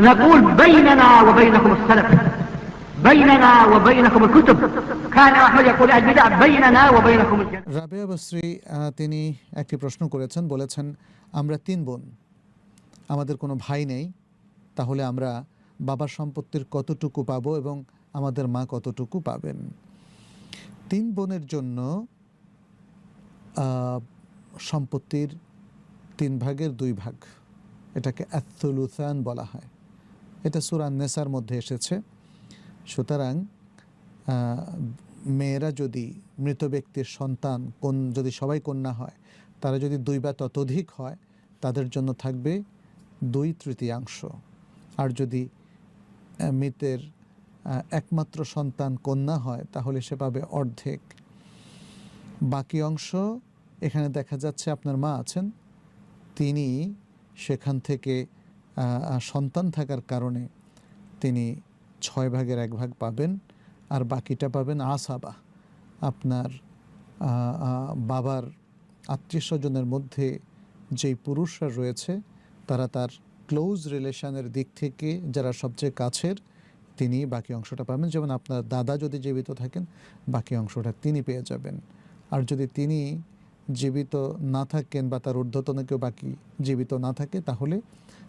نقول بيننا وبينكم السلف بيننا وبينكم الكتب كان أحمد يقول البدع بيننا وبينكم الجنة রাবেয়া বসরি আহ, তিনি একটি প্রশ্ন করেছেন বলেছেন আমরা তিন বোন আমাদের কোনো ভাই নেই তাহলে আমরা বাবার সম্পত্তির কতটুকু পাবো এবং আমাদের মা কতটুকু পাবেন তিন বোনের জন্য আহ, সম্পত্তির তিন ভাগের দুই ভাগ এটাকে অ্যাথুলুসান বলা হয় এটা সুরান নেসার মধ্যে এসেছে। সুতরাং মেয়েরা যদি মৃত ব্যক্তির সন্তান, কোন, যদি সবাই কন্যা হয়, তারা যদি দুই বা ততোধিক হয়, তাদের জন্য থাকবে দুই তৃতীয়াংশ। আর যদি মৃতের একমাত্র সন্তান কন্যা হয়, তাহলে সে পাবে অর্ধেক। বাকি অংশ, এখানে দেখা যাচ্ছে আপনার মা আছেন, তিনি সেখান থেকে সন্তান থাকার কারণে তিনি ছয় ভাগের এক ভাগ পাবেন আর বাকিটা পাবেন আসাবা, আপনার বাবার আত্মীয় স্বজনের মধ্যে যেই পুরুষরা রয়েছে, তারা তার ক্লোজ রিলেশনের দিক থেকে যারা সবচেয়ে কাছের, তিনি বাকি অংশটা পাবেন। যেমন আপনার দাদা যদি জীবিত থাকেন, বাকি অংশটা তিনি পেয়ে যাবেন। আর যদি তিনি জীবিত না থাকেন বা তার ঊর্ধ্বতন কেউ বাকি জীবিত না থাকে, তাহলে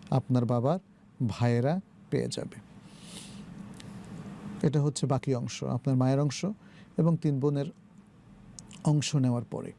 আপনার বাবার ভাইয়েরা পেয়ে যাবে। এটা হচ্ছে বাকি অংশ, আপনার মায়ের অংশ এবং তিন বোনের অংশ নেওয়ার পরে।